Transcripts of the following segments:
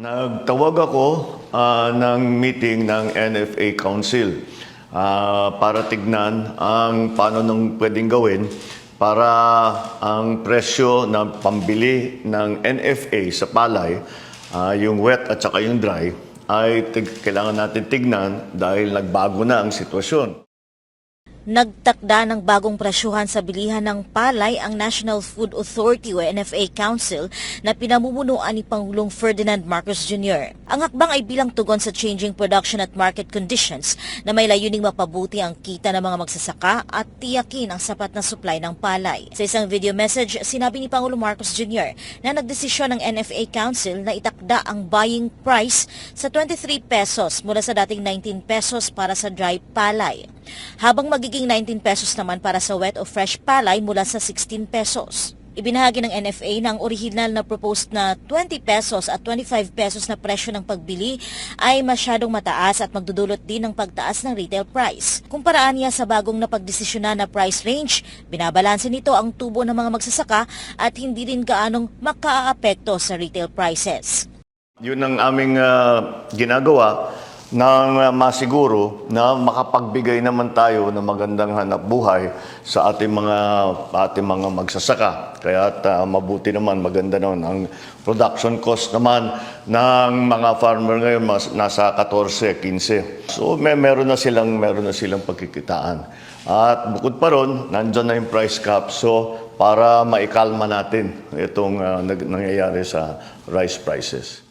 Nagtawag ako ah, ng meeting ng NFA Council ah, para tignan ang paano nung pwedeng gawin para ang presyo ng pambili ng NFA sa palay, ah, yung wet at saka yung dry, ay kailangan natin tignan dahil nagbago na ang sitwasyon. Nagtakda ng bagong presyuhan sa bilihan ng palay ang National Food Authority o NFA Council na pinamumunuan ni Pangulong Ferdinand Marcos Jr. Ang hakbang ay bilang tugon sa changing production at market conditions na may layuning mapabuti ang kita ng mga magsasaka at tiyakin ang sapat na supply ng palay. Sa isang video message, sinabi ni Pangulong Marcos Jr. na nagdesisyon ng NFA Council na itakda ang buying price sa 23 pesos mula sa dating 19 pesos para sa dry palay habang magiging 19 pesos naman para sa wet o fresh palay mula sa 16 pesos. Ibinahagi ng NFA na ang original na proposed na 20 pesos at 25 pesos na presyo ng pagbili ay masyadong mataas at magdudulot din ng pagtaas ng retail price. Kumparaan niya sa bagong napagdesisyonan na price range, binabalanse nito ang tubo ng mga magsasaka at hindi rin gaanong makaapekto sa retail prices. Yun ang aming ah, ginagawa ah, masiguro na makapagbigay naman tayo ng magandang hanap buhay sa ating mga ating mga magsasaka. Kaya mabuti naman, maganda naman ang production cost naman ng mga farmer ngayon mas, nasa 14, 15. So may meron na silang meron na silang pagkikitaan. At bukod pa ron, nandiyan na yung price cap. So para maikalma natin itong ah, nag- nangyayari sa rice prices.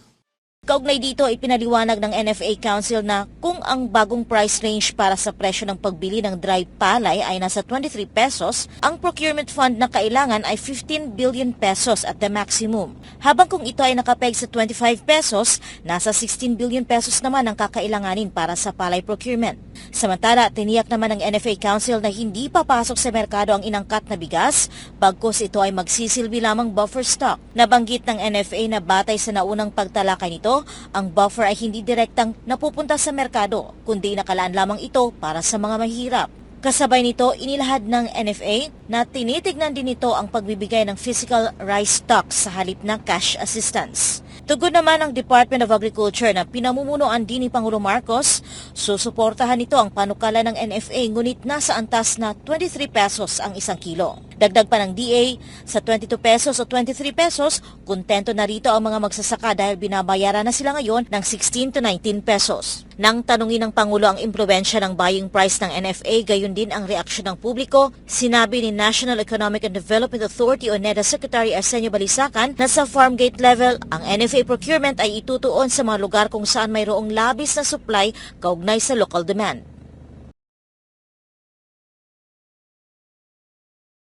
Kaugnay dito, ipinaliwanag ng NFA Council na kung ang bagong price range para sa presyo ng pagbili ng dry palay ay nasa 23 pesos, ang procurement fund na kailangan ay 15 billion pesos at the maximum. Habang kung ito ay nakapeg sa 25 pesos, nasa 16 billion pesos naman ang kakailanganin para sa palay procurement. Samantala, tiniyak naman ng NFA Council na hindi papasok sa merkado ang inangkat na bigas, bagkos ito ay magsisilbi lamang buffer stock. Nabanggit ng NFA na batay sa naunang pagtalakay nito, ang buffer ay hindi direktang napupunta sa merkado, kundi nakalaan lamang ito para sa mga mahirap. Kasabay nito, inilahad ng NFA na tinitignan din nito ang pagbibigay ng physical rice stocks sa halip ng cash assistance. Tugon naman ng Department of Agriculture na pinamumunuan din ni Pangulo Marcos, susuportahan nito ang panukala ng NFA ngunit nasa antas na 23 pesos ang isang kilo. Dagdag pa ng DA, sa 22 pesos o 23 pesos, kontento na rito ang mga magsasaka dahil binabayaran na sila ngayon ng 16 to 19 pesos. Nang tanungin ng Pangulo ang impluensya ng buying price ng NFA, gayon din ang reaksyon ng publiko, sinabi ni National Economic and Development Authority o NEDA Secretary Arsenio Balisacan na sa farm gate level, ang NFA procurement ay itutuon sa mga lugar kung saan mayroong labis na supply kaugnay sa local demand.